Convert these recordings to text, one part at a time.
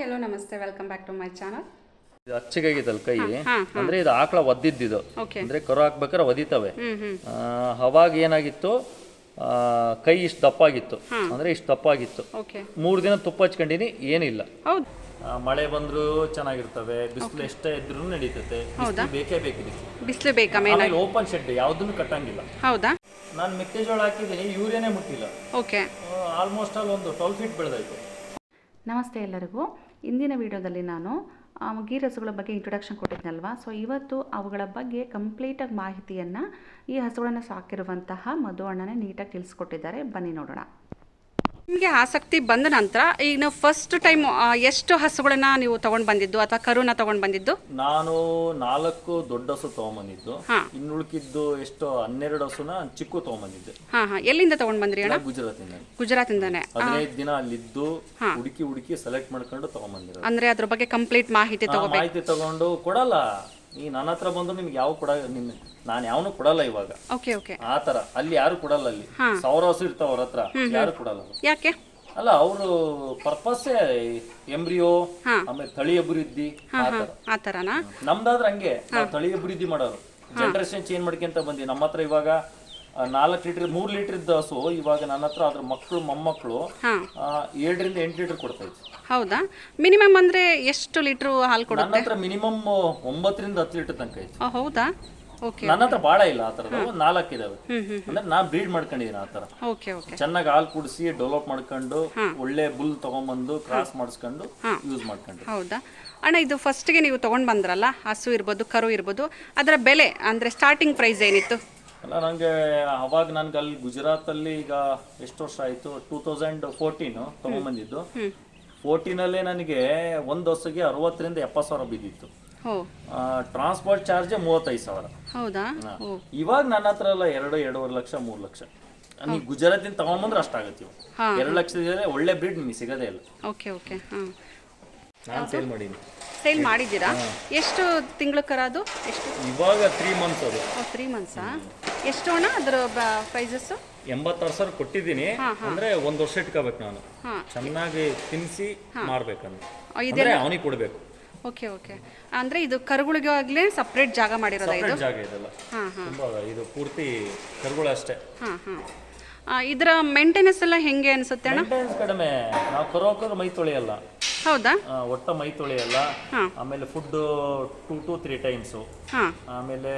Hi hello ನಮಸ್ತೆ. Welcome back to my channel ಇದು ಅಚ್ಚಗಾಗಿತ್ತಲ್ಲ ಕೈ ಅಂದ್ರೆ ಇದು ಆಕಳ ಒದ್ದಿದ್ದು ಓಕೆ ಅಂದ್ರೆ ಕರು ಹಾಕ್ಬೇಕಾದ್ರೆ ಒದಿತವೆ. ಅವಾಗ ಏನಾಗಿತ್ತು? ಆ, ಕೈ ಇಷ್ಟು ದಪ್ಪ ಆಗಿತ್ತು ಅಂದ್ರೆ ಇಷ್ಟು ದಪ್ಪ ಆಗಿತ್ತು ಮೂರು ದಿನ ತುಪ್ಪ ಹಚ್ಕೊಂಡಿನಿ ಏನಿಲ್ಲ. ಹೌದು. ಮಳೆ ಬಂದ್ರು ಚೆನ್ನಾಗಿರ್ತವೆ. ಬಿಸಿಲು ಎಷ್ಟೇ ಇದ್ರೂ ನಡೀತತೆ. ಬೇಕೇ ಬೇಕು ಇದಕ್ಕೆ. ಬಿಸಿಲು ಬೇಕಾ ಓಪನ್ ಶೆಡ್ ಯಾವ್ದನ್ನು ಕಟ್ಟಂಗಿಲ್ಲ. ಹೌದಾ? ನಾನು ಮೆಕ್ಕೆಜೋಳ ಹಾಕಿದ್ದೀನಿ ಯೂರಿಯಾನೇ ಮುಟ್ಟಿಲ್ಲ. ಓಕೆ ಆಲ್ಮೋಸ್ಟ್ ಅಲ್ಲಿ ಒಂದು ಟ್ವೆಲ್ ಫೀಟ್ ಬೆಳೆದಾಯ್ತು. ನಮಸ್ತೆ ಎಲ್ಲರಿಗೂ. ಇಂದಿನ ವಿಡಿಯೋದಲ್ಲಿ ನಾನು ಗೀ ಹಸುಗಳ ಬಗ್ಗೆ ಇಂಟ್ರೊಡಕ್ಷನ್ ಕೊಟ್ಟಿದ್ನಲ್ವಾ? ಸೊ ಇವತ್ತು ಅವುಗಳ ಬಗ್ಗೆ ಕಂಪ್ಲೀಟಾಗಿ ಮಾಹಿತಿಯನ್ನು ಈ ಹಸುಗಳನ್ನು ಸಾಕಿರುವಂತಹ ಮಧು ಅಣ್ಣನೇ ನೀಟಾಗಿ ತಿಳಿಸ್ಕೊಟ್ಟಿದ್ದಾರೆ. ಬನ್ನಿ ನೋಡೋಣ. ನಿಮಗೆ ಆಸಕ್ತಿ ಬಂದ ನಂತರ ಈಗ ನೀವು ಫಸ್ಟ್ ಟೈಮ್ ಎಷ್ಟು ಹಸುಗಳನ್ನ ನೀವು ತಗೊಂಡ್ ಬಂದಿದ್ದು ಅಥವಾ ಕರುನ ತಗೊಂಡ್ ಬಂದಿದ್ದು? ನಾನು ನಾಲ್ಕು ದೊಡ್ಡ ಹಸು ತಗೊಂಬಂದಿದ್ದು ಹಾ. ಇನ್ನುಳ್ಕಿದ್ದು ಎಷ್ಟು ಹನ್ನೆರಡು ಹಸುನ ಚಿಕ್ಕು ತಗೊಂಬಂದಿದ್ದೆ ಹಾ ಹಾ. ಎಲ್ಲಿಂದ ತಗೊಂಡ್ ಬಂದ್ರಿ ಅಣ್ಣ? ಗುಜರಾತ್ ಇಂದಾನೆ ಹದಿನೈದು ದಿನ ಅಲ್ಲಿದ್ದು ಹುಡುಕಿ ಹುಡುಕಿ ಸೆಲೆಕ್ಟ್ ಮಾಡ್ಕೊಂಡು ತಗೊಂಬಂದಿರೋದು ಅಂದ್ರೆ ಅದ್ರ ಬಗ್ಗೆ ಕಂಪ್ಲೀಟ್ ಮಾಹಿತಿ ತಗೋಬೇಕು. ಮಾಹಿತಿ ತಗೊಂಡು ಕೊಡಲ್ಲ. ಈ ನನ್ನ ಹತ್ರ ಬಂದ್ರು ನಿಮ್ಗೆ ಯಾವ ಕೊಡ ನಿಮ್ ನಾನು ಯಾವನು ಕೊಡಲ್ಲ ಇವಾಗ. Okay okay. ಆ ತರ. ಅಲ್ಲಿ ಯಾರು ಕೊಡಲ್ಲ ಅಲ್ಲಿ. ಸಾವಿರ ಹಸು ಇರ್ತಾವ ಅವ್ರ ಹತ್ರ. ಯಾರು ಕೊಡಲ್ಲ ಯಾಕೆ? ಅಲ್ಲ ಅವರು ಪರ್ಪಸ್ ಎಂಬ್ರಿಯೋ ಆಮೇಲೆ ತಳಿ ಅಭಿವೃದ್ಧಿ ಆ ತರ. ಆ ಥರನಾ ನಮ್ದಾದ್ರೆ ಹಂಗೆ. ನಾವು ತಳಿ ಅಭಿವೃದ್ಧಿ ಮಾಡೋರು. ಜನರೇಷನ್ ಚೇಂಜ್ ಮಾಡ್ಕೊಂತ ಬಂದಿ ನಮ್ಮ ಹತ್ರ ಇವಾಗ ನಾಲ್ಕು ಲೀಟರ್ ಮೂರ್ ಲೀಟರ್ ಇದ್ದ ಹಸು ಇವಾಗ ನನ್ನ ಹತ್ರ ಅದ್ರ ಮಕ್ಕಳು ಮೊಮ್ಮಕ್ಕಳು ಏಳರಿಂದ ಎಂಟು ಲೀಟರ್ ಕೊಡ್ತಾ ಇತ್ತು ಹೌದಾ? ಮಿನಿಮಮ್ ಅಂದ್ರೆ ಎಷ್ಟು ಲೀಟರ್ ಹಾಲು ಕೊಡ ನನ್ನ ಹತ್ರ ಮಿನಿಮಮ್ ಒಂಬತ್ತರಿಂದ ಹತ್ತು ಲೀಟರ್ ತನಕ ಇತ್ತು ಹೌದಾ? ಓಕೆ ನನ್ನ ಹತ್ರ ಬಾಳ ಇಲ್ಲ ಆತರ ನಾಲ್ಕು ಇದಾವೆ. ಅಂದ್ರೆ ನಾ ಬ್ರೀಡ್ ಮಾಡ್ಕೊಂಡಿದ್ದೀನಿ ಆತರ ಥರ ಓಕೆ ಓಕೆ ಚೆನ್ನಾಗಿ ಹಾಲು ಕುಡಿಸಿ ಡೆವಲಪ್ ಮಾಡ್ಕೊಂಡು ಒಳ್ಳೆ ಬುಲ್ ತಗೊಂಡ್ಬಂದು ಕ್ರಾಸ್ ಮಾಡಿಸ್ಕೊಂಡು ಯೂಸ್ ಮಾಡ್ಕೊಂಡು ಹೌದಾ? ಅಣ್ಣ ಇದು ಫಸ್ಟ್ಗೆ ನೀವು ತಗೊಂಡ್ ಬಂದ್ರಲ್ಲ ಹಸು ಇರ್ಬೋದು ಕರು ಇರ್ಬೋದು ಅದರ ಬೆಲೆ ಅಂದ್ರೆ ಸ್ಟಾರ್ಟಿಂಗ್ ಪ್ರೈಸ್ ಏನಿತ್ತು? ಅಲ್ಲ ನನಗೆ ಅವಾಗ ನನ್ಗೆ ಅಲ್ಲಿ ಗುಜರಾತಲ್ಲಿ ಈಗ ಎಷ್ಟು ವರ್ಷ ಆಯಿತು? ಟೂ ತೌಸಂಡ್ ಫೋರ್ಟೀನು ತೊಗೊಂಬಂದಿದ್ದು. ಫೋರ್ಟೀನಲ್ಲೇ ನನಗೆ ಒಂದು ವರ್ಷಕ್ಕೆ ಅರವತ್ತರಿಂದ ಎಪ್ಪತ್ತು ಸಾವಿರ ಬಿದ್ದಿತ್ತು. ಓ ಟ್ರಾನ್ಸ್ಪೋರ್ಟ್ ಚಾರ್ಜ್ ಮೂವತ್ತೈದು ಸಾವಿರ. ಹೌದಾ? ಇವಾಗ ನನ್ನ ಹತ್ರ ಎಲ್ಲ ಎರಡು ಎರಡೂವರೆ ಲಕ್ಷ ಮೂರು ಲಕ್ಷ. ನೀವು ಗುಜರಾತಿಂದ ತಗೊಂಬಂದ್ರೆ ಅಷ್ಟಾಗತ್ತೆ ಎರಡು ಲಕ್ಷದ ಒಳ್ಳೆ ಬ್ರಿಡ್ ನಿಮಗೆ ಸಿಗೋದೇ ಇಲ್ಲ. Okay okay. ನಾನು ಸೇಲ್ ಮಾಡೀನಿ. ಸೇಲ್ ಮಾಡಿದ್ದೀರಾ? ಎಷ್ಟು ತಿಂಗಳ ಕರ ಅದು? ಎಷ್ಟು? ಇವಾಗ ತ್ರೀ ಮಂತ್ಸ್ ಅದು. ತ್ರೀ ಮಂತ್ಸಾ ಎಷ್ಟು ಅಣ್ಣ ಅದರ ಪ್ರೈಸಸ್ ಎಂಬತ್ತಾರು ಸಾವಿರ ಕೊಟ್ಟಿದ್ದೀನಿ. ಅಂದ್ರೆ ಒಂದ್ ವರ್ಷ ಇಟ್ಕೋಬೇಕು ನಾನು. ಚೆನ್ನಾಗಿ ತಿನ್ಸಿ ಮಾಡ್ಬೇಕಂದ್ರೆ ಅಂದ್ರೆ ಅವನಿಗೆ ಕೊಡ್ಬೇಕು. Okay okay. ಅಂದ್ರೆ ಇದು ಕರುಗಳಿಗಾಗ್ಲೇ ಸಪ್ರೇಟ್ ಜಾಗ ಮಾಡಿರೋದಾ ಇದು? ಜಾಗ ಇದೆಲ್ಲ. ತುಂಬಾ ಇದು ಪೂರ್ತಿ ಕರುಗಳು ಅಷ್ಟೇ. ಹಾಂ ಹಾಂ. ಇದರ ಮೇಂಟೆನೆನ್ಸ್ ಎಲ್ಲ ಹೆಂಗೆ ಅನ್ಸುತ್ತೆ ಅಣ್ಣ? ಮೇಂಟೆನೆನ್ಸ್ ಕಡಿಮೆ. ನಾವು ಕರು ಹಾಕೋರು ಮೈ ತೊಳೆಯಲ್ಲ. ಹೌದಾ? ಒಟ್ಟ ಮೈ ತೊಳೆಯಲ್ಲ. ಆಮೇಲೆ food two to three times ಆಮೇಲೆ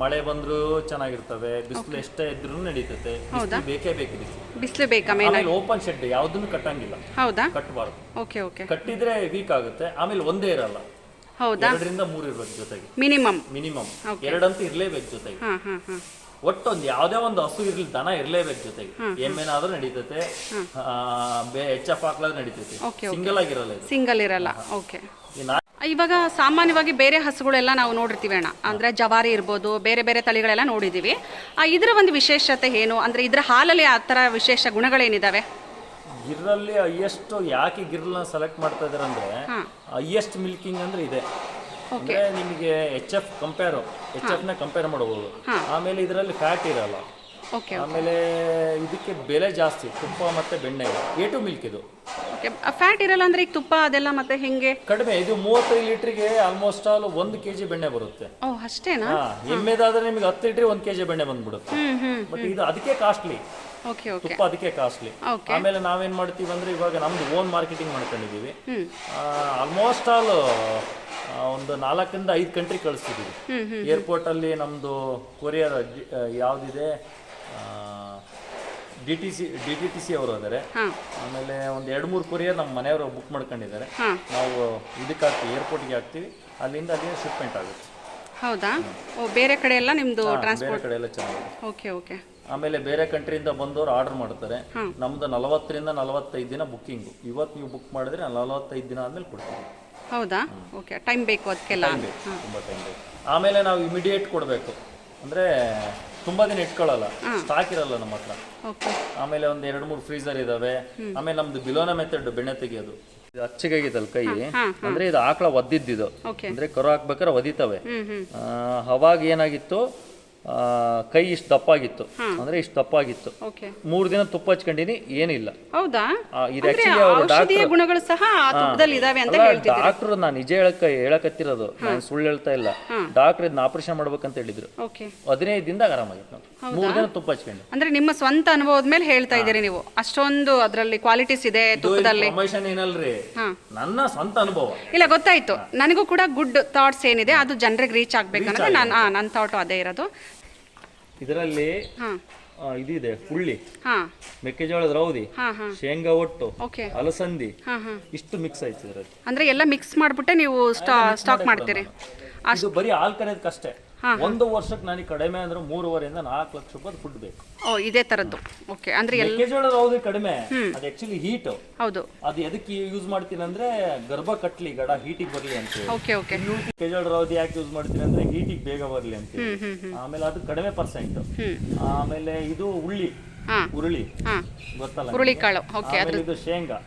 ಮಳೆ ಬಂದ್ರು ಚೆನ್ನಾಗಿರ್ತವೆ ಬಿಸಿಲು ಎಷ್ಟೇ ಇದ್ರು ನಡೀತೈತೆ ಬಿಸಿಲು ಬೇಕೇ ಬೇಕು ಬಿಸಿಲು. ಬೇಕಾ ಮೇನ್ ಆಮೇಲೆ ಓಪನ್ ಶೆಡ್ ಯಾವ್ದನ್ನು ಕಟ್ಟಂಗಿಲ್ಲ. ಹೌದಾ? ಕಟ್ಟಬಾರ್ದು ಓಕೆ ಓಕೆ ಕಟ್ಟಿದ್ರೆ ವೀಕ್ ಆಗುತ್ತೆ ಆಮೇಲೆ ಒಂದೇ ಇರಲ್ಲ. ಹೌದಾ? ಎರಡರಿಂದ ಮೂರು ಇರಬೇಕು ಜೊತೆಗೆ. ಮಿನಿಮಮ್ ಮಿನಿಮಮ್ ಎರಡಂತೂ ಇರಲೇಬೇಕು ಜೊತೆಗೆ. ಹಾಂ ಹಾಂ ಹಾಂ. ಒಟ್ಟು ಒಂದು ಯಾವ್ದೇ ಒಂದು ಹಸು ಇರ್ಲಿ ದನ ಇರ್ಲೇಬೇಕು ಜೊತೆಗೆ. ಎಮ್ಮೆನಾದ್ರೂ ನಡೀತೈತೆ ಎಚ್ ಎಫ್ ಹಾಕ್ಲಾದ್ರೂ ನಡೀತೈತೆ ಸಿಂಗಲ್ ಆಗಿರಲ್ಲ ಸಿಂಗಲ್ ಇರಲ್ಲ. ಓಕೆ ಇವಾಗ ಸಾಮಾನ್ಯವಾಗಿ ಬೇರೆ ಹಸುಗಳೆಲ್ಲ ನಾವು ನೋಡಿರ್ತೀವಿ ಅಣ್ಣ. ಅಂದರೆ ಜವಾರಿ ಇರ್ಬೋದು ಬೇರೆ ಬೇರೆ ತಳಿಗಳೆಲ್ಲ ನೋಡಿದ್ದೀವಿ ಆ, ಇದರ ಒಂದು ವಿಶೇಷತೆ ಏನು? ಅಂದರೆ ಇದರ ಹಾಲಲ್ಲಿ ಆ ಥರ ವಿಶೇಷ ಗುಣಗಳೇನಿದ್ದಾವೆ ಗಿರ್ರಲ್ಲಿ ಹೈಯೆಸ್ಟ್ ಯಾಕೆ ಗಿರ್ನ ಸೆಲೆಕ್ಟ್ ಮಾಡ್ತಾ ಇದಾರೆ ಅಂದ್ರೆ ಹೈಯೆಸ್ಟ್ ಮಿಲ್ಕಿಂಗ್ ಅಂದ್ರೆ ಇದೆ. ಅಂದ್ರೆ ನಿಮಗೆ ಎಚ್ ಎಫ್ ಕಂಪೇರ್ ಎಚ್ ಎಫ್ನ ಕಂಪೇರ್ ಮಾಡಬಹುದು ಆಮೇಲೆ ಇದರಲ್ಲಿ ಫ್ಯಾಟ್ ಇರಲ್ಲ. ಓಕೆ ಆಮೇಲೆ ಇದಕ್ಕೆ ಬೆಲೆ ಜಾಸ್ತಿ ತುಪ್ಪ ಮತ್ತೆ ಬೆಣ್ಣೆ. ಎ ಟು ಮಿಲ್ಕ್ ಇದು. ಓಕೆ ಫ್ಯಾಟ್ ಇರಲ್ಲ ಅಂದ್ರೆ ಈಗ ತುಪ್ಪ ಅದೆಲ್ಲ ಮತ್ತೆ ಹೆಂಗೆ? ಕಡಿಮೆ ಇದು ಮೂವತ್ತೈದು ಲೀಟ್ರಿಗೆ ಆಲ್ಮೋಸ್ಟ್ ಆಲ್ ಒಂದು ಕೆಜಿ ಬೆಣ್ಣೆ ಬರುತ್ತೆ. ಓ ಅಷ್ಟೇನಾ? ಎಮ್ಮೆದಾದ್ರೆ ನಿಮಗೆ ಹತ್ತು ಲೀಟರ್ ಒಂದು ಕೆಜಿ ಬೆಣ್ಣೆ ಬಂದ್ಬಿಡುತ್ತೆ. ಬಟ್ ಇದು ಅದಕ್ಕೆ ಕಾಸ್ಟ್ಲಿ ಓಕೆ ತುಪ್ಪ ಅದಕ್ಕೆ ಕಾಸ್ಟ್ಲಿ ಆಮೇಲೆ ನಾವೇನ್ ಮಾಡ್ತೀವಿ ಅಂದ್ರೆ ಇವಾಗ ನಮ್ದು ಓನ್ ಮಾರ್ಕೆಟಿಂಗ್ ಮಾಡ್ಕೊಂಡಿದೀವಿ. ಆಲ್ಮೋಸ್ಟ್ ಆಲ್ ಒಂದು ನಾಲ್ಕರಿಂದ ಐದು ಕಂಟ್ರಿ ಕಳಿಸ್ತಿದ್ದೀವಿ ಏರ್ಪೋರ್ಟ್ ಅಲ್ಲಿ ನಮ್ದು courier ಯಾವ್ದಿದೆ? D T C D T T C ಅವರು ಅದಾರೆ ಆಮೇಲೆ ಒಂದು ಎರಡು ಮೂರು ಕೊರಿಯರ್ ನಮ್ಮ ಮನೆಯವರು ಬುಕ್ ಮಾಡ್ಕೊಂಡಿದ್ದಾರೆ. ನಾವು ಇದಕ್ಕೆ ಹಾಕ್ತೀವಿ ಏರ್ಪೋರ್ಟ್ಗೆ ಹಾಕ್ತೀವಿ. ಅಲ್ಲಿಂದ ಅಲ್ಲಿಗೆ ಶಿಪ್ಮೆಂಟ್ ಆಗುತ್ತೆ. ಹೌದಾ? ಓ ಬೇರೆ ಕಡೆ ಎಲ್ಲ ನಿಮ್ಮದು ಟ್ರಾನ್ಸ್ಪೋರ್ಟ್ ಬೇರೆ ಕಡೆ ಎಲ್ಲ ಚೆನ್ನಾಗಿದೆ. Okay okay. ಆಮೇಲೆ ಬೇರೆ ಕಂಟ್ರಿಯಿಂದ ಬಂದವರು ಆರ್ಡರ್ ಮಾಡ್ತಾರೆ. ನಮ್ದು ನಲವತ್ತರಿಂದ ನಲವತ್ತೈದು ದಿನ ಬುಕ್ಕಿಂಗು ಇವತ್ತು ನೀವು ಬುಕ್ ಮಾಡಿದ್ರೆ ನಲವತ್ತೈದು ದಿನ ಆದ್ಮೇಲೆ ಕೊಡ್ತೀವಿ. ಹೌದಾ? ಓಕೆ ಟೈಮ್ ಬೇಕು ಅದಕ್ಕೆಲ್ಲ. ತುಂಬ ಟೈಮ್ ಬೇಕು. ಆಮೇಲೆ ನಾವು ಇಮಿಡಿಯೇಟ್ ಕೊಡಬೇಕು. ಅಂದರೆ ತುಂಬ ದಿನ ಇಟ್ಕೊಳ್ಳಲ್ಲ ಸ್ಟಾಕ್ ಇರಲ್ಲ ನಮ್ಮ ಹತ್ರ. ಆಮೇಲೆ ಒಂದ್ ಎರಡು ಮೂರು ಫ್ರೀಸರ್ ಇದಾವೆ. ಆಮೇಲೆ ನಮ್ದು ಬಿಲೋನ ಮೆಥಡ್ ಬೆಣ್ಣೆ ತೆಗಿಯೋದು. ಇದು ಅಚ್ಚಗಾಗಿತ್ತಲ್ಲ ಕೈ? ಅಂದ್ರೆ ಇದು ಆಕಳ ಒದ್ದಿದ್ದು ಅಂದ್ರೆ ಕರು ಹಾಕ್ಬೇಕಾದ್ರೆ ಒದಿತವೆ. ಅವಾಗ ಏನಾಗಿತ್ತು? ಕೈ ಇಷ್ಟು ದಪ್ಪಾಗಿತ್ತು. ಅಂದ್ರೆ ಇಷ್ಟು ದಪ್ಪಾಗಿತ್ತು. ಮೂರು ದಿನ ತುಪ್ಪ ಹಚ್ಕೊಂಡಿನಿ ಏನಿಲ್ಲ. ಹೌದಾ? ಔಷಧೀಯ ಗುಣಗಳು ಸಹ ಆ ತುಪ್ಪದಲ್ಲಿ ಇದಾವೆ ಅಂತ ಡಾಕ್ಟರ್ ನಾನು ನಿಜ ಹೇಳಕ ಹೇಳಕತ್ತಿರೋದು. ನಾನು ಸುಳ್ಳು ಹೇಳ್ತಾ ಇಲ್ಲ. ಡಾಕ್ಟರ್ ಇದನ್ನ ಆಪರೇಷನ್ ಮಾಡ್ಬೇಕಂತ ಹೇಳಿದ್ರು. ಹದಿನೈದು ದಿನದಾಗ ಆರಾಮಾಗಿತ್ತು ಮೂರು ದಿನ ತುಪ್ಪ ಹಚ್ಕೊಂಡು ಅಂದ್ರೆ ನಿಮ್ಮ ಸ್ವಂತ ಅನುಭವದ ಮೇಲೆ ಹೇಳ್ತಾ ಇದ್ದೀರಿ ನೀವು. ಅಷ್ಟೊಂದು ಅದರಲ್ಲಿ ಕ್ವಾಲಿಟೀಸ್ ಇದೆ ತುಪ್ಪದಲ್ಲಿ. ಏನಲ್ರಿ. ನನ್ನ ಸ್ವಂತ ಅನುಭವ. ಇಲ್ಲ ಗೊತ್ತಾಯ್ತು. ನನಗೂ ಕೂಡ ಗುಡ್ ಥಾಟ್ಸ್ ಏನಿದೆ ಅದು ಜನರಿಗೆ ರೀಚ್ ಆಗ್ಬೇಕಂದ್ರೆ ನಾನು ನನ್ನ ಥಾಟು ಅದೇ ಇರೋದು. ಇದರಲ್ಲಿ ಹಾ. ಇದಿದೆ ಹುಳ್ಳಿ. ಹಾ. ಮೆಕ್ಕೆಜೋಳದ ರೌದಿ ಹಾ ಹಾ. ಶೇಂಗಾ ಒಟ್ಟು ಓಕೆ. ಅಲಸಂದಿ ಹಾ ಹಾ. ಇಷ್ಟು ಮಿಕ್ಸ್ ಆಯ್ತು ಇದರಲ್ಲಿ. ಅಂದ್ರೆ ಎಲ್ಲ ಮಿಕ್ಸ್ ಮಾಡ್ಬಿಟ್ಟೆ ನೀವು ಸ್ಟಾ ಸ್ಟಾಕ್ ಮಾಡ್ತೀರಿ. ಇದು ಬರೀ ಹಾಲ್ ಕರೆಯೋದಕ್ಕಷ್ಟೇ. ಒಂದು ವರ್ಷಕ್ಕೆ ನನಗೆ ಕಡಿಮೆ ಅಂದ್ರೆ ಮೂರುವರೆಯಿಂದ ನಾಲ್ಕು ಲಕ್ಷ ರೂಪಾಯಿ ಫುಡ್ ಬೇಕು. ಓ ಇದೇ ತರದ್ದು. ಓಕೆ ಅಂದ್ರೆ ಎಲ್ಲ ಮೆಕ್ಕೆಜೋಳದ ರೌದಿ ಕಡಿಮೆ. ಅದು ಆಕ್ಚುಲಿ ಹೀಟ್ ಹೌದು. ಅದು ಎದಕ್ಕೆ ಯೂಸ್ ಮಾಡ್ತೀನಿ ಅಂದ್ರೆ ಗರ್ಭ ಕಟ್ಲಿ ಗಡ ಹೀಟಿಗೆ ಬರ್ಲಿ ಅಂತ ಹೇಳಿ. ಓಕೆ ಓಕೆ ಯಾಕೆ ಯೂಸ್ ಮಾಡ್ತೀನಿ ಅಂದ್ರೆ ಹೀಟಿಗೆ ಬೇಗ ಬರ್ಲಿ ಅಂತ ಹೇಳಿ. ಆಮೇಲೆ ಅದು ಕಡಿಮೆ ಪರ್ಸೆಂಟ್ ಆಮೇಲೆ ಇದು ಉಳ್ಳಿ ಉರುಳಿ. ಹಾ. ಗೊತ್ತಲ್ಲ ಹುರುಳಿಕಾಳು ಓಕೆ ಆಮೇಲೆ ಇದು ಶೇಂಗಾ.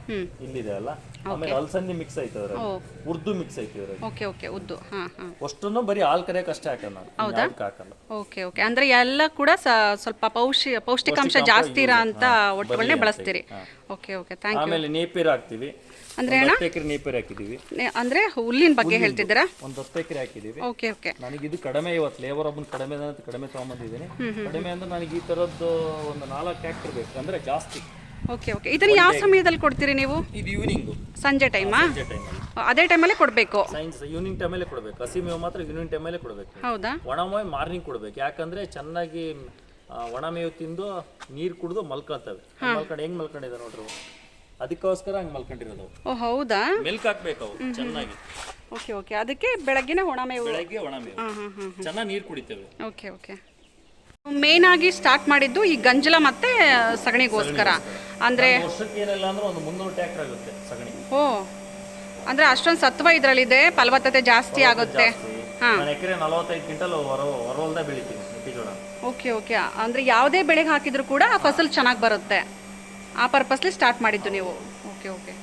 ಇಲ್ಲಿದೆ ಅಲ್ಲ? ಆಮೇಲೆ ಅಲಸಂದಿ ಮಿಕ್ಸ್ ಐತೆ ಅದ್ರಲ್ಲಿ. ಉರ್ದು ಮಿಕ್ಸ್ ಐತೆ ಇದ್ರಲ್ಲಿ. ಓಕೆ ಓಕೆ ಉದ್ದು ಹಾ ಹಾ. ಅಷ್ಟನ್ನು ಬರೀ ಹಾಲ್ ಕರೆಯಕ್ಕೆ ಅಷ್ಟೇ ನಾನು. ಇನ್ಯಾವ್ದಕ್ಕೂ ಹಾಕಲ್ಲ. ಓಕೆ ಓಕೆ ಅಂದ್ರೆ ಎಲ್ಲ ಕೂಡ ಸ್ವಲ್ಪ ಪೌಷ್ಟಿ ಪೌಷ್ಟಿಕಾಂಶ ಜಾಸ್ತಿ ಇರೋ ಅಂತ ಒಟ್ಟುಗಳನ್ನೇ ಬಳಸ್ತೀರಿ. ಓಕೆ ಓಕೆ ಥ್ಯಾಂಕ್ ಯು ಆಮೇಲೆ ನೇಪಿರ್ ಹಾಕ್ತಿವಿ. ಅಂದ್ರೆ ಹತ್ತು ಎಕರೆ ನೇಪಿರ್ ಹಾಕಿದೀವಿ ಅಂದ್ರೆ ಹುಲ್ಲಿನ ಬಗ್ಗೆ ಹೇಳ್ತಿದ್ದೀರಾ? ಒಂದು ಹತ್ತು ಎಕರೆ ಹಾಕಿದೀವಿ ಓಕೆ ಓಕೆ. ನನಗೆ ಇದು ಕಡಿಮೆ ಇವತ್ತು ಲೇಬರ್ ಒಬ್ಬನ ಕಡಿಮೆ ಅಂತ ಕಡಿಮೆ ತಗೊಂಬಂದಿದ್ದೀನಿ. ಕಡಿಮೆ ಅಂದ್ರೆ ನನಗೆ ಈ ತರದ್ದು ಒಂದು ನಾಲ್ಕು ಟ್ರ್ಯಾಕ್ಟರ್ ಬೇಕು ಅಂದ್ರೆ ಜಾಸ್ತಿ. Okay okay. ಇದನ್ನ ಯಾವ ಸಮಯದಲ್ಲಿ ಕೊಡ್ತೀರಿ ನೀವು? ಇದು ಈವ್ನಿಂಗ್ ಸಂಜೆ ಟೈಮಾ ಟೈಮಲ್ಲಿ ಅದೇ ಟೈಮಲ್ಲೇ ಕೊಡಬೇಕು. ಸೈನ್ಸ್ ಈವ್ನಿಂಗ್ ಟೈಮಲ್ಲೇ ಕೊಡಬೇಕು. ಹಸಿ ಮೇವು ಮಾತ್ರ ಈವ್ನಿಂಗ್ ಟೈಮಲ್ಲೇ ಕೊಡ್ಬೇಕು. ಹೌದಾ? ಒಣ ಮೇವು ಮಾರ್ನಿಂಗ್ ಕೊಡ್ಬೇಕು. ಯಾಕಂದ್ರೆ ಚೆನ್ನಾಗಿ ಆ, ಒಣ ಮೇವು ತಿಂದು ನೀರು ಕುಡಿದು ಮಲ್ಕೊಳ್ತವೆ ಮಲ್ಕೊಂಡು ಹೆಂಗ್ ಮಲ್ಕೊಂಡಿದೆ ನೋಡ್ರಿ ಅವು. ಅದಕ್ಕೋಸ್ಕರ ಹಂಗೆ ಮಲ್ಕೊಂಡಿರೋದು. ಓ ಹೌದಾ? ಮಿಲ್ಕ್ ಹಾಕ್ಬೇಕು ಅವು ಚೆನ್ನಾಗಿ. Okay okay. ಅದಕ್ಕೆ ಬೆಳಗ್ಗೆನೆ ಒಣ ಮೇವು. ಬೆಳಗ್ಗೆ ಒಣ ಮೇವು. ಹಾಂ ಹಾಂ ಹಾಂ ಚೆನ್ನಾಗಿ ನೀರು ಕುಡಿತೇವೆ. Okay okay. ಮೇನ್ ಆಗಿ ಸ್ಟಾರ್ಟ್ ಮಾಡಿದ್ದು ಈ ಗಂಜಲ ಮತ್ತೆ ಸಗಣಿಗೋಸ್ಕರ. ಅಂದ್ರೆ ವರ್ಷಕ್ಕೆ ಏನಿಲ್ಲ ಅಂದ್ರೆ ಒಂದು ಮುನ್ನೂರು ಟ್ಯಾಕ್ಟರ್ ಆಗುತ್ತೆ ಸಗಣಿ. ಓ. ಅಂದ್ರೆ ಅಷ್ಟೊಂದು ಸತ್ವ ಇದರಲ್ಲಿದೆ ಫಲವತ್ತತೆ ಜಾಸ್ತಿ ಆಗುತ್ತೆ. ಹಾಂ. ನಾನು ಎಕರೆ ನಲವತ್ತೈದು ಕ್ವಿಂಟಲ್ ಹೊರ ಹೊರವಲ್ದ ಬೆಳಿತೀನಿ ಮೆಕ್ಕೆಜೋಳ. Okay okay. ಅಂದ್ರೆ ಯಾವುದೇ ಬೆಳೆಗೆ ಹಾಕಿದ್ರು ಕೂಡ ಆ ಫಸಲ್ ಚೆನ್ನಾಗಿ ಬರುತ್ತೆ. ಆ ಪರ್ಪಸ್ಲಿ ಸ್ಟಾರ್ಟ್ ಮಾಡಿದ್ದು ನೀವು. ಓಕೆ ಓಕೆ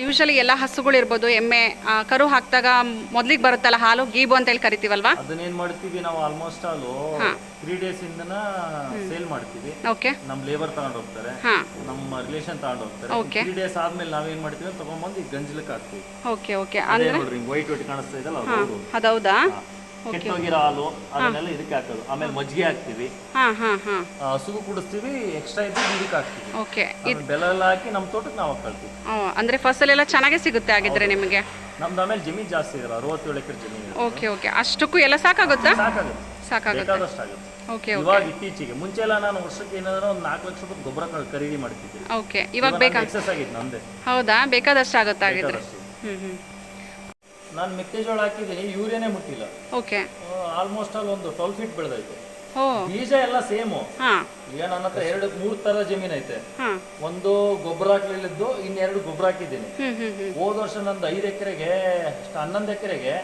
ಯೂಶಲಿ ಎಲ್ಲ ಹಸುಗಳು ಇರ್ಬೋದು ಎಮ್ಮೆ ಆ, ಕರು ಹಾಕಿದಾಗ ಮೊದ್ಲಿಗೆ ಬರುತ್ತಲ್ಲ ಹಾಲು ಗೀಬು ಅಂತ ಹೇಳಿ ಕರಿತೀವಲ್ವಾ? ಅದನ್ನೇನ್ ಮಾಡ್ತೀವಿ ನಾವು ಆಲ್ಮೋಸ್ಟ್ ಆಲ್ ತ್ರೀ ಡೇಸ್ ಇಂದನ ಸೇಲ್ ಮಾಡ್ತೀವಿ. ಓಕೆ ನಮ್ ಲೇಬರ್ ತಗೊಂಡ್ ಹೋಗ್ತಾರೆ ಹಾಂ. ನಮ್ಮ ರಿಲೇಷನ್ ತಗೊಂಡ್ ಹೋಗ್ತಾರೆ. Okay. ತ್ರೀ ಡೇಸ್ ಆದ್ಮೇಲೆ ನಾವೇನ್ ಮಾಡ್ತೀವಿ ತಗೊಂಡ್ಬಂದು ಈ ಗಂಜಲಕ್ಕೆ ಹಾಕ್ತೀವಿ. ಓಕೆ ಓಕೆ ಅದೇ ನೋಡ್ರಿ ವೈಟ್ ವೈಟ್ ಕಾಣಿಸ್ತಾ ಇದಲ್ಲ ಅದು ಹೌದು. ಅದೌದಾ ಕೆಟ್ಟೋಗಿರೋ ಹಾಲು ಅದನ್ನೆಲ್ಲ ಇದಕ್ಕೆ ಹಾಕೋದು. ಆಮೇಲೆ ಮಜ್ಜಿಗೆ ಹಾಕ್ತಿವಿ. ಹಾ ಹಾಂ ಹಾಂ. ಆ, ಕುಡಿಸ್ತೀವಿ ಎಕ್ಸ್ಟ್ರಾ ಇದ್ದು ಇದಕ್ಕೆ ಹಾಕ್ತೀವಿ. ಓಕೆ. ಇದು ಬೆಲ್ಲ ಎಲ್ಲ ಹಾಕಿ ನಮ್ಮ ತೋಟಕ್ಕೆ ನಾವು ಹಾಕೊಳ್ತೀವಿ ಅಂದ್ರೆ ಫಸಲ್ ಎಲ್ಲ ಚೆನ್ನಾಗೇ ಸಿಗುತ್ತೆ ಆಗಿದ್ರೆ ನಿಮಗೆ? ನಮ್ದು ಆಮೇಲೆ ಜಮೀನ್ ಜಾಸ್ತಿ ಇರಲ್ಲ ಅರವತ್ತೇಳು ಎಕರೆ ಜಮೀನು ಓಕೆ ಓಕೆ. ಅಷ್ಟಕ್ಕೂ ಎಲ್ಲ ಸಾಕಾಗುತ್ತಾ? ಸಾಕಾಗುತ್ತೆ. ಸಾಕಾಗುತ್ತೆ. ಆಗುತ್ತೆ. ಓಕೆ ಇವಾಗ ಇತ್ತೀಚೆಗೆ ಮುಂಚೆ ಎಲ್ಲ ನಾನು ವರ್ಷಕ್ಕೆ ಏನಾದ್ರು ಒಂದು ನಾಲ್ಕು ಲಕ್ಷ ರೂಪಾಯಿ ಗೊಬ್ಬರ ಖರೀದಿ ಮಾಡ್ತಿದ್ದೆ. ಓಕೆ. ಇವಾಗ ಬೇಕಾ ಎಕ್ಸಸ್ ಆಗಿತ್ತು ಹೌದಾ? ಬೇಕಾದಷ್ಟು ಆಗುತ್ತೆ ಆಗಿದ್ರೆ ಬೇಕಾದಷ್ಟು. ಹ್ಞೂ ಹ್ಞೂ ನಾನು ಮೆಕ್ಕೆಜೋಳ ಹಾಕಿದ್ದೀನಿ ಯೂರಿಯಾನೇ ಮುಟ್ಟಿಲ್ಲ. ಓಕೆ. ಆಲ್ಮೋಸ್ಟ್ ಆಲ್ ಒಂದು ಟ್ವೆಲ್ ಫೀಟ್ ಬೆಳೆದೈತೆ ಓ. ಬೀಜ ಎಲ್ಲ ಸೇಮ್. ಹಾ. ಈಗ ನನ್ನ ಹತ್ರ ಎರಡು ಮೂರು ತರ ಜಮೀನ್ ಐತೆ. ಹಾಂ. ಒಂದು ಗೊಬ್ಬರ ಹಾಕಲಿಲ್ಲದ್ದು ಇನ್ನೆರಡು ಗೊಬ್ಬರ ಹಾಕಿದ್ದೀನಿ. ಹ್ಮ್ ಹ್ಮ್ ಹ್ಮ್. ಹೋದ ವರ್ಷ ನಂದು ಐದು ಎಕರೆಗೆ ಹನ್ನೊಂದು ಎಕರೆಗೆ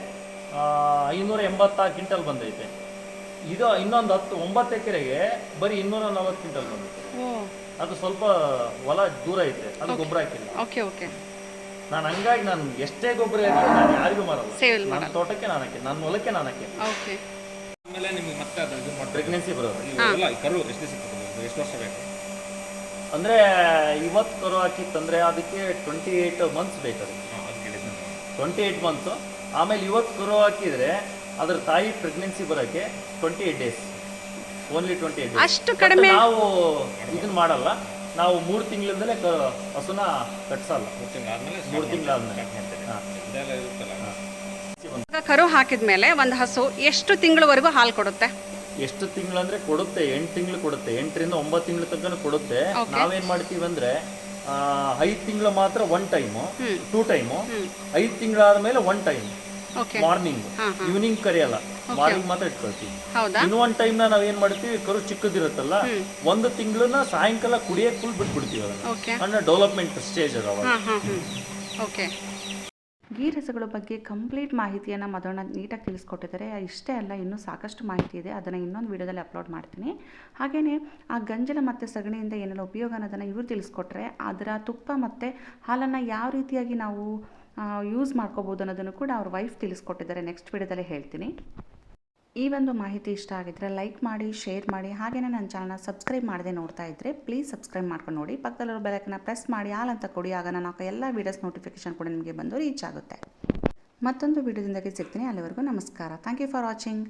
ಐನೂರ ಎಂಬತ್ತಾರು ಕ್ವಿಂಟಲ್ ಬಂದೈತೆ. ಇದು ಇನ್ನೊಂದು ಹತ್ತು ಒಂಬತ್ತು ಎಕರೆಗೆ ಬರೀ ಇನ್ನೂರ ನಲವತ್ತು ಕ್ವಿಂಟಲ್ ಬಂದೈತೆ. ಓ. ಅದು ಸ್ವಲ್ಪ ಹೊಲ ದೂರ ಐತೆ ಅದು ಗೊಬ್ಬರ ಹಾಕಿಲ್ಲ. Okay okay. ನಾನು ಹಂಗಾಗಿ ನಾನು ಎಷ್ಟೇ ಗೊಬ್ಬರ ಅಂತ ನಾನು ಯಾರಿಗೂ ಮಾರಲ್ಲ. ಸೇಲ್ ನನ್ನ ತೋಟಕ್ಕೆ ನಾನು ಹಾಕಿ ನನ್ನ ಹೊಲಕ್ಕೆ ನಾನು ಹಾಕಿ. ಓಕೆ ಆಮೇಲೆ ನಿಮ್ಗೆ ಮತ್ತೆ ಅದು ಇದು ಪ್ರೆಗ್ನೆನ್ಸಿ ಬರೋದು. ಇಲ್ಲ ಈ ಕರು ಎಷ್ಟು ದಿವಸ ಎಷ್ಟು ವರ್ಷ ಬೇಕು? ಅಂದ್ರೆ ಇವತ್ತು ಕರು ಹಾಕಿತ್ತಂದ್ರೆ ಅದಕ್ಕೆ ಟ್ವೆಂಟಿ ಏಯ್ಟ್ ಮಂತ್ಸ್ ಬೇಕು ಅದಕ್ಕೆ. ಹಾಂ ಅದು ಕೇಳಿದ್ದೆ ನಾನು. ಟ್ವೆಂಟಿ ಏಯ್ಟ್ ಮಂತ್ಸು ಆಮೇಲೆ ಇವತ್ತು ಕರು ಹಾಕಿದ್ರೆ ಅದ್ರ ತಾಯಿ ಪ್ರೆಗ್ನೆನ್ಸಿ ಬರೋಕ್ಕೆ twenty eight days only twenty eight ಅಷ್ಟು ಕಡಿಮೆ ನಾವು ಇದನ್ನ ಮಾಡಲ್ಲ. ನಾವು ಮೂರು ತಿಂಗಳಿಂದಲೇ ಕ ಹಸುನ ಕಟ್ಸಲ್ಲ. ಮೂರು ತಿಂಗಳು ಆದ್ಮೇಲೆ ಮೂರು ತಿಂಗಳಾದ್ಮೇಲೆ ಹಾಂ. ಇದೆಲ್ಲ ಇರುತ್ತಲ್ಲ. ಕರು ಹಾಕಿದ್ಮೇಲೆ ಒಂದು ಹಸು ಎಷ್ಟು ತಿಂಗಳವರೆಗೂ ಹಾಲು ಕೊಡುತ್ತೆ? ಎಷ್ಟು ತಿಂಗಳು ಅಂದ್ರೆ ಕೊಡುತ್ತೆ ಎಂಟು ತಿಂಗಳು ಕೊಡುತ್ತೆ ಎಂಟರಿಂದ ಒಂಬತ್ತು ತಿಂಗಳ ತನಕ ಕೊಡುತ್ತೆ. ನಾವೇನ್ ಮಾಡ್ತೀವಿ ಅಂದ್ರೆ ಐದು ತಿಂಗಳು ಮಾತ್ರ ಒನ್ ಟೈಮು ಟೂ ಟೈಮು ಐದು ತಿಂಗಳಾದ್ಮೇಲೆ ಒನ್ ಟೈಮ್ ಮಾರ್ನಿಂಗ್ ಈವ್ನಿಂಗ್ ಕರೆಯಲ್ಲ. ಮಾರ್ನಿಂಗ್ ಮಾತ್ರ ಇಟ್ಕೊಳ್ತೀವಿ. ಹೌದಾ? ಇನ್ನು ಒಂದ್ ಟೈಮ್ ನಾವ್ ಏನ್ ಮಾಡ್ತೀವಿ? ಕರು ಚಿಕ್ಕದಿರುತ್ತಲ್ಲ ಒಂದು ತಿಂಗಳನ್ನ ಸಾಯಂಕಾಲ ಕುಡಿಯಕ್ ಫುಲ್ ಬಿಟ್ಬಿಡ್ತೀವಿ ಅದನ್ನ. ಅಂದ್ರೆ ಡೆವಲಪ್ಮೆಂಟ್ ಸ್ಟೇಜ್ ಅದಾವ ಓಕೆ ಗೀ ರಸಗಳ ಬಗ್ಗೆ ಕಂಪ್ಲೀಟ್ ಮಾಹಿತಿಯನ್ನು ಮದೋಣ ನೀಟಾಗಿ ತಿಳಿಸ್ಕೊಟ್ಟಿದ್ದಾರೆ. ಇಷ್ಟೇ ಅಲ್ಲ ಇನ್ನೂ ಸಾಕಷ್ಟು ಮಾಹಿತಿ ಇದೆ. ಅದನ್ನು ಇನ್ನೊಂದು ವಿಡಿಯೋದಲ್ಲಿ ಅಪ್ಲೋಡ್ ಮಾಡ್ತೀನಿ. ಹಾಗೆಯೇ ಆ ಗಂಜಲ ಮತ್ತು ಸಗಣಿಯಿಂದ ಏನೆಲ್ಲ ಉಪಯೋಗ ಅನ್ನೋದನ್ನು ಇವರು ತಿಳಿಸ್ಕೊಟ್ರೆ ಅದರ ತುಪ್ಪ ಮತ್ತು ಹಾಲನ್ನು ಯಾವ ರೀತಿಯಾಗಿ ನಾವು ಯೂಸ್ ಮಾಡ್ಕೋಬೋದು ಅನ್ನೋದನ್ನು ಕೂಡ ಅವ್ರ ವೈಫ್ ತಿಳಿಸ್ಕೊಟ್ಟಿದ್ದಾರೆ. ನೆಕ್ಸ್ಟ್ ವಿಡಿಯೋದಲ್ಲಿ ಹೇಳ್ತೀನಿ. ಈ ಒಂದು ಮಾಹಿತಿ ಇಷ್ಟ ಆಗಿದ್ದರೆ ಲೈಕ್ ಮಾಡಿ ಶೇರ್ ಮಾಡಿ. ಹಾಗೆಯೇ ನನ್ನ ಚಾನಲ್ನ ಸಬ್ಸ್ಕ್ರೈಬ್ ಮಾಡದೆ ನೋಡ್ತಾ ಇದ್ದರೆ ಪ್ಲೀಸ್ ಸಬ್ಸ್ಕ್ರೈಬ್ ಮಾಡ್ಕೊಂಡು ನೋಡಿ. ಪಕ್ಕದಲ್ಲಿರೋ ಬೆಲಕನ್ನ ಪ್ರೆಸ್ ಮಾಡಿ, ಆಲ್ ಅಂತ ಕೊಡಿ. ಆಗ ನಾನು ಎಲ್ಲ ವೀಡಿಯೋಸ್ ನೋಟಿಫಿಕೇಶನ್ ಕೂಡ ನಿಮಗೆ ಬಂದು ರೀಚ್ ಆಗುತ್ತೆ. ಮತ್ತೊಂದು ವಿಡಿಯೋದಿಂದಾಗಿ ಸಿಗ್ತೀನಿ. ಅಲ್ಲಿವರೆಗೂ ನಮಸ್ಕಾರ. Thank you for watching